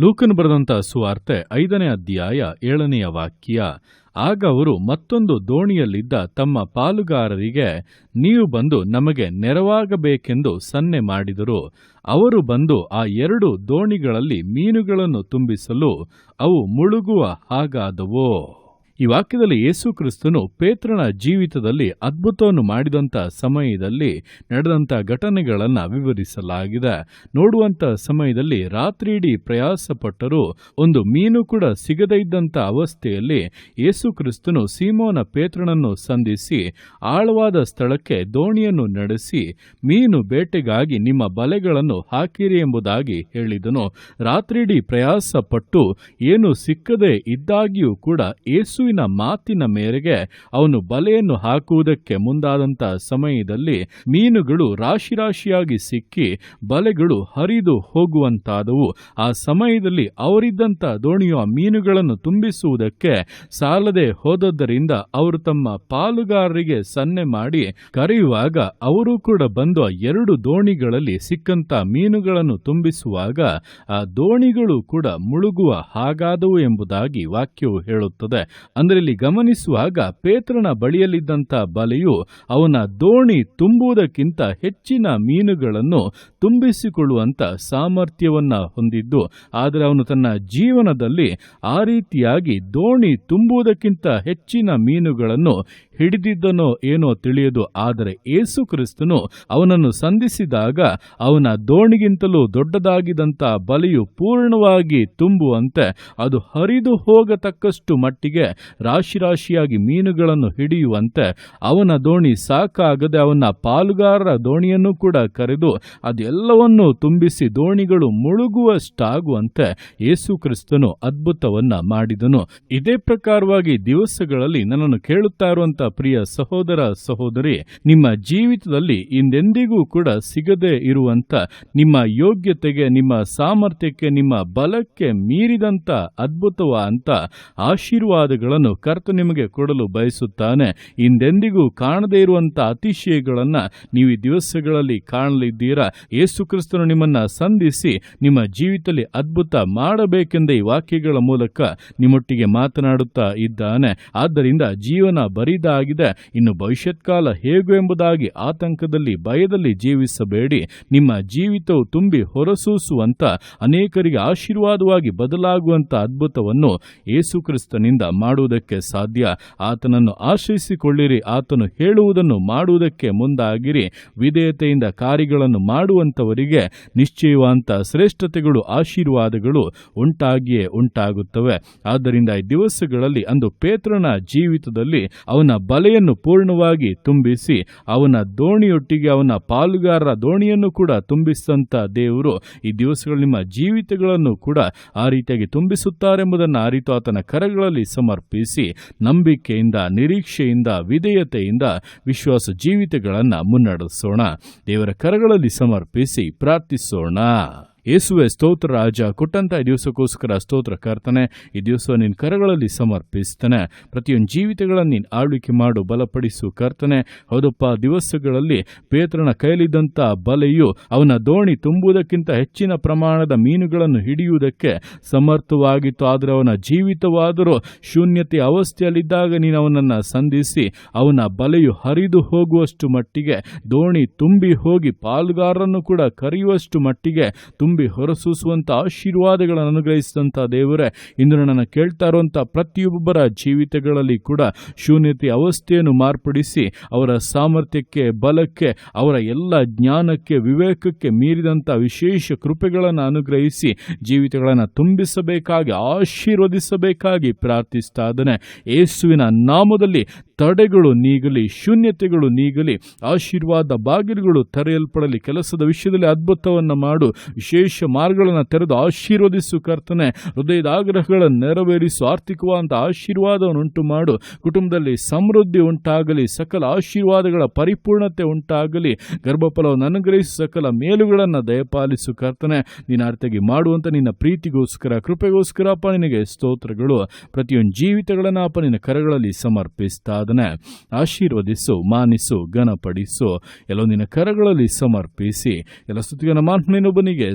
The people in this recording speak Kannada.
ಲೂಕನ್ ಬರೆದಂತ ಸುವಾರ್ತೆ ಐದನೇ ಅಧ್ಯಾಯ ಏಳನೆಯ ವಾಕ್ಯ, ಆಗ ಅವರು ಮತ್ತೊಂದು ದೋಣಿಯಲ್ಲಿದ್ದ ತಮ್ಮ ಪಾಲುಗಾರರಿಗೆ, ನೀವು ಬಂದು ನಮಗೆ ನೆರವಾಗಬೇಕೆಂದು ಸನ್ನೆ ಮಾಡಿದರು. ಅವರು ಬಂದು ಆ ಎರಡು ದೋಣಿಗಳಲ್ಲಿ ಮೀನುಗಳನ್ನು ತುಂಬಿಸಲು ಅವು ಮುಳುಗುವ ಹಾಗಾದವು. ಈ ವಾಕ್ಯದಲ್ಲಿ ಯೇಸು ಕ್ರಿಸ್ತನು ಪೇತ್ರನ ಜೀವಿತದಲ್ಲಿ ಅದ್ಭುತವನ್ನು ಮಾಡಿದಂಥ ಸಮಯದಲ್ಲಿ ನಡೆದಂಥ ಘಟನೆಗಳನ್ನು ವಿವರಿಸಲಾಗಿದೆ. ನೋಡುವಂಥ ಸಮಯದಲ್ಲಿ ರಾತ್ರಿಯಿಡೀ ಪ್ರಯಾಸಪಟ್ಟರೂ ಒಂದು ಮೀನು ಕೂಡ ಸಿಗದೇ ಇದ್ದಂಥ ಅವಸ್ಥೆಯಲ್ಲಿ ಯೇಸು ಕ್ರಿಸ್ತನು ಸೀಮೋನ ಪೇತ್ರನನ್ನು ಸಂಧಿಸಿ ಆಳವಾದ ಸ್ಥಳಕ್ಕೆ ದೋಣಿಯನ್ನು ನಡೆಸಿ ಮೀನು ಬೇಟೆಗಾಗಿ ನಿಮ್ಮ ಬಲೆಗಳನ್ನು ಹಾಕಿರಿ ಎಂಬುದಾಗಿ ಹೇಳಿದನು. ರಾತ್ರಿಯಿಡೀ ಪ್ರಯಾಸಪಟ್ಟು ಏನು ಸಿಕ್ಕದೇ ಇದ್ದಾಗಿಯೂ ಕೂಡ ಯೇಸುವಿನ ಮಾತಿನ ಮೇರೆಗೆ ಅವನು ಬಲೆಯನ್ನು ಹಾಕುವುದಕ್ಕೆ ಮುಂದಾದಂಥ ಸಮಯದಲ್ಲಿ ಮೀನುಗಳು ರಾಶಿ ರಾಶಿಯಾಗಿ ಸಿಕ್ಕಿ ಬಲೆಗಳು ಹರಿದು ಹೋಗುವಂತಾದವು. ಆ ಸಮಯದಲ್ಲಿ ಅವರಿದ್ದಂಥ ದೋಣಿಯು ಮೀನುಗಳನ್ನು ತುಂಬಿಸುವುದಕ್ಕೆ ಸಾಲದೆ ಹೋದದ್ದರಿಂದ ಅವರು ತಮ್ಮ ಪಾಲುಗಾರರಿಗೆ ಸನ್ನೆ ಮಾಡಿ ಕರೆಯುವಾಗ ಅವರು ಕೂಡ ಬಂದು ಆ ಎರಡು ದೋಣಿಗಳಲ್ಲಿ ಸಿಕ್ಕಂತ ಮೀನುಗಳನ್ನು ತುಂಬಿಸುವಾಗ ಆ ದೋಣಿಗಳು ಕೂಡ ಮುಳುಗುವ ಹಾಗಾದವು ಎಂಬುದಾಗಿ ವಾಕ್ಯವು ಹೇಳುತ್ತದೆ. ಇಲ್ಲಿ ಗಮನಿಸುವಾಗ ಪೇತ್ರನ ಬಳಿಯಲ್ಲಿದ್ದಂಥ ಬಲೆಯು ಅವನ ದೋಣಿ ತುಂಬುವುದಕ್ಕಿಂತ ಹೆಚ್ಚಿನ ಮೀನುಗಳನ್ನು ತುಂಬಿಸಿಕೊಳ್ಳುವಂಥ ಸಾಮರ್ಥ್ಯವನ್ನ ಹೊಂದಿದ್ದು, ಆದರೆ ಅವನು ತನ್ನ ಜೀವನದಲ್ಲಿ ಆ ರೀತಿಯಾಗಿ ದೋಣಿ ತುಂಬುವುದಕ್ಕಿಂತ ಹೆಚ್ಚಿನ ಮೀನುಗಳನ್ನು ಹಿಡಿದಿದ್ದನೋ ಏನೋ ತಿಳಿಯದು, ಆದರೆ ಏಸು ಕ್ರಿಸ್ತನು ಅವನನ್ನು ಸಂಧಿಸಿದಾಗ ಅವನ ದೋಣಿಗಿಂತಲೂ ದೊಡ್ಡದಾಗಿದ್ದಂಥ ಬಲಿಯು ಪೂರ್ಣವಾಗಿ ತುಂಬುವಂತೆ ಅದು ಹರಿದು ಹೋಗತಕ್ಕಷ್ಟು ಮಟ್ಟಿಗೆ ರಾಶಿ ರಾಶಿಯಾಗಿ ಮೀನುಗಳನ್ನು ಹಿಡಿಯುವಂತೆ ಅವನ ದೋಣಿ ಸಾಕಾಗದೆ ಅವನ ಪಾಲುಗಾರರ ದೋಣಿಯನ್ನು ಕೂಡ ಕರೆದು ಅದೆಲ್ಲವನ್ನೂ ತುಂಬಿಸಿ ದೋಣಿಗಳು ಮುಳುಗುವಷ್ಟಾಗುವಂತೆ ಯೇಸು ಕ್ರಿಸ್ತನು ಅದ್ಭುತವನ್ನ ಮಾಡಿದನು. ಇದೇ ಪ್ರಕಾರವಾಗಿ ದಿವಸಗಳಲ್ಲಿ ನನ್ನನ್ನು ಕೇಳುತ್ತಾ ಇರುವಂತ ಪ್ರಿಯ ಸಹೋದರ ಸಹೋದರಿ, ನಿಮ್ಮ ಜೀವಿತದಲ್ಲಿ ಇಂದೆಂದಿಗೂ ಕೂಡ ಸಿಗದೇ ಇರುವಂತ, ನಿಮ್ಮ ಯೋಗ್ಯತೆಗೆ, ನಿಮ್ಮ ಸಾಮರ್ಥ್ಯಕ್ಕೆ, ನಿಮ್ಮ ಬಲಕ್ಕೆ ಮೀರಿದಂತ ಅದ್ಭುತವಾದಂತ ಆಶೀರ್ವಾದಗಳನ್ನು ಕರ್ತ ನಿಮಗೆ ಕೊಡಲು ಬಯಸುತ್ತಾನೆ. ಇಂದೆಂದಿಗೂ ಕಾಣದೇ ಇರುವಂತ ಅತಿಶಯಗಳನ್ನ ನೀವು ಈ ದಿವಸಗಳಲ್ಲಿ ಕಾಣಲಿದ್ದೀರಾ? ಯೇಸು ಕ್ರಿಸ್ತನು ನಿಮ್ಮನ್ನ ಸಂಧಿಸಿ ನಿಮ್ಮ ಜೀವಿತದಲ್ಲಿ ಅದ್ಭುತ ಮಾಡಬೇಕೆಂದ ಈ ವಾಕ್ಯಗಳ ಮೂಲಕ ನಿಮ್ಮೊಟ್ಟಿಗೆ ಮಾತನಾಡುತ್ತಾ ಇದ್ದಾನೆ. ಆದ್ದರಿಂದ ಜೀವನ ಬರಿದಾಗಿದೆ ಇನ್ನು ಭವಿಷ್ಯತ್ ಕಾಲ ಹೇಗು ಎಂಬುದಾಗಿ ಆತಂಕದಲ್ಲಿ, ಭಯದಲ್ಲಿ ಜೀವಿಸಬೇಡಿ. ನಿಮ್ಮ ಜೀವಿತವು ತುಂಬಿ ಹೊರಸೂಸುವಂತ ಅನೇಕರಿಗೆ ಆಶೀರ್ವಾದವಾಗಿ ಬದಲಾಗುವಂತ ಅದ್ಭುತವನ್ನು ಯೇಸುಕ್ರಿಸ್ತನಿಂದ ಮಾಡುವುದಕ್ಕೆ ಸಾಧ್ಯ. ಆತನನ್ನು ಆಶ್ರಯಿಸಿಕೊಳ್ಳಿರಿ. ಆತನು ಹೇಳುವುದನ್ನು ಮಾಡುವುದಕ್ಕೆ ಮುಂದಾಗಿರಿ. ವಿಧೇಯತೆಯಿಂದ ಕಾರ್ಯಗಳನ್ನು ಮಾಡುವಂತವರಿಗೆ ನಿಶ್ಚಯವಂತ ಶ್ರೇಷ್ಠತೆಗಳು, ಆಶೀರ್ವಾದಗಳು ಉಂಟಾಗಿಯೇ ಉಂಟಾಗುತ್ತವೆ. ಆದ್ದರಿಂದ ಈ ದಿವಸಗಳಲ್ಲಿ ಅಂದು ಪೇತ್ರನ ಜೀವಿತದಲ್ಲಿ ಅವನ ಬಲೆಯನ್ನು ಪೂರ್ಣವಾಗಿ ತುಂಬಿಸಿ ಅವನ ದೋಣಿಯೊಟ್ಟಿಗೆ ಅವನ ಪಾಲುಗಾರರ ದೋಣಿಯನ್ನು ಕೂಡ ತುಂಬಿಸಿದಂಥ ದೇವರು ಈ ದಿವಸಗಳು ನಿಮ್ಮ ಜೀವಿತಗಳನ್ನು ಕೂಡ ಆ ರೀತಿಯಾಗಿ ತುಂಬಿಸುತ್ತಾರೆಂಬುದನ್ನು ಅರಿತು ಆತನ ಕರಗಳಲ್ಲಿ ಸಮರ್ಪಿಸಿ ನಂಬಿಕೆಯಿಂದ, ನಿರೀಕ್ಷೆಯಿಂದ, ವಿಧೇಯತೆಯಿಂದ ವಿಶ್ವಾಸ ಜೀವಿತಗಳನ್ನು ಮುನ್ನಡೆಸೋಣ. ದೇವರ ಕರಗಳಲ್ಲಿ ಸಮರ್ಪಿಸಿ ಪ್ರಾರ್ಥಿಸೋಣ. ಯೇಸುವೆ, ಸ್ತೋತ್ರ ರಾಜ, ಕೊಟ್ಟಂತ ಈ ದಿವಸಕ್ಕೋಸ್ಕರ ಸ್ತೋತ್ರ ಕರ್ತನೆ, ಈ ದಿವಸ ನಿನ್ನ ಕರಗಳಲ್ಲಿ ಸಮರ್ಪಿಸ್ತಾನೆ. ಪ್ರತಿಯೊಂದು ಜೀವಿತಗಳನ್ನು ನೀನು ಆಳ್ವಿಕೆ ಮಾಡು, ಬಲಪಡಿಸು ಕರ್ತನೆ. ಹೌದಪ್ಪ, ದಿವಸಗಳಲ್ಲಿ ಪೇತ್ರನ ಕೈಲಿದ್ದಂಥ ಬಲೆಯು ಅವನ ದೋಣಿ ತುಂಬುವುದಕ್ಕಿಂತ ಹೆಚ್ಚಿನ ಪ್ರಮಾಣದ ಮೀನುಗಳನ್ನು ಹಿಡಿಯುವುದಕ್ಕೆ ಸಮರ್ಥವಾಗಿತ್ತು. ಆದರೆ ಅವನ ಜೀವಿತವಾದರೂ ಶೂನ್ಯತೆ ಅವಸ್ಥೆಯಲ್ಲಿದ್ದಾಗ ನೀನು ಅವನನ್ನು ಸಂಧಿಸಿ ಅವನ ಬಲೆಯು ಹರಿದು ಹೋಗುವಷ್ಟು ಮಟ್ಟಿಗೆ, ದೋಣಿ ತುಂಬಿ ಹೋಗಿ ಪಾಲುಗಾರರನ್ನು ಕೂಡ ಕರೆಯುವಷ್ಟು ಮಟ್ಟಿಗೆ ತುಂಬಿ ಹೊರಸೂಸುವಂಥ ಆಶೀರ್ವಾದಗಳನ್ನು ಅನುಗ್ರಹಿಸಿದಂಥ ದೇವರೇ, ಇಂದು ನನ್ನನ್ನು ಕೇಳ್ತಾ ಇರುವಂಥ ಪ್ರತಿಯೊಬ್ಬರ ಜೀವಿತಗಳಲ್ಲಿ ಕೂಡ ಶೂನ್ಯತೆ ಅವಸ್ಥೆಯನ್ನು ಮಾರ್ಪಡಿಸಿ, ಅವರ ಸಾಮರ್ಥ್ಯಕ್ಕೆ, ಬಲಕ್ಕೆ, ಅವರ ಎಲ್ಲ ಜ್ಞಾನಕ್ಕೆ, ವಿವೇಕಕ್ಕೆ ಮೀರಿದಂಥ ವಿಶೇಷ ಕೃಪೆಗಳನ್ನು ಅನುಗ್ರಹಿಸಿ ಜೀವಿತಗಳನ್ನು ತುಂಬಿಸಬೇಕಾಗಿ, ಆಶೀರ್ವದಿಸಬೇಕಾಗಿ ಪ್ರಾರ್ಥಿಸ್ತಾ ಇದ್ದಾನೆ. ಯೇಸುವಿನ ನಾಮದಲ್ಲಿ ತಡೆಗಳು ನೀಗಲಿ, ಶೂನ್ಯತೆಗಳು ನೀಗಲಿ, ಆಶೀರ್ವಾದ ಬಾಗಿಲುಗಳು ತೆರೆಯಲ್ಪಡಲಿ, ಕೆಲಸದ ವಿಷಯದಲ್ಲಿ ಅದ್ಭುತವನ್ನು ಮಾಡು, ವಿಶೇಷ ಮಾರ್ಗಗಳನ್ನು ತೆರೆದು ಆಶೀರ್ವದಿಸು ಕರ್ತನೆ. ಹೃದಯದ ಆಗ್ರಹಗಳನ್ನು ನೆರವೇರಿಸು, ಆರ್ಥಿಕವಾದಂಥ ಆಶೀರ್ವಾದವನ್ನು ಉಂಟು ಮಾಡು. ಕುಟುಂಬದಲ್ಲಿ ಸಮೃದ್ಧಿ ಉಂಟಾಗಲಿ, ಸಕಲ ಆಶೀರ್ವಾದಗಳ ಪರಿಪೂರ್ಣತೆ ಉಂಟಾಗಲಿ. ಗರ್ಭಫಲವನ್ನು ಅನುಗ್ರಹಿಸಿ, ಸಕಲ ಮೇಲುಗಳನ್ನು ದಯಪಾಲಿಸು ಕರ್ತನೆ. ನಿನ್ನ ಅರ್ಥಗಿ ಮಾಡುವಂಥ ನಿನ್ನ ಪ್ರೀತಿಗೋಸ್ಕರ, ಕೃಪೆಗೋಸ್ಕರ ಅಪ್ಪ ನಿನಗೆ ಸ್ತೋತ್ರಗಳು. ಪ್ರತಿಯೊಂದು ಜೀವಿತಗಳನ್ನು ಅಪ್ಪ ನಿನ್ನ ಕರಗಳಲ್ಲಿ ಸಮರ್ಪಿಸ್ತಾದನೆ. ಆಶೀರ್ವದಿಸು, ಮಾನಿಸು, ಘನಪಡಿಸು. ಎಲ್ಲೋ ನಿನ್ನ ಕರಗಳಲ್ಲಿ ಸಮರ್ಪಿಸಿ. ಎಲ್ಲ ಸ್ತುತಿಯನ್ನು ಮಾನ್ಮನೊಬ್ಬನಿಗೆ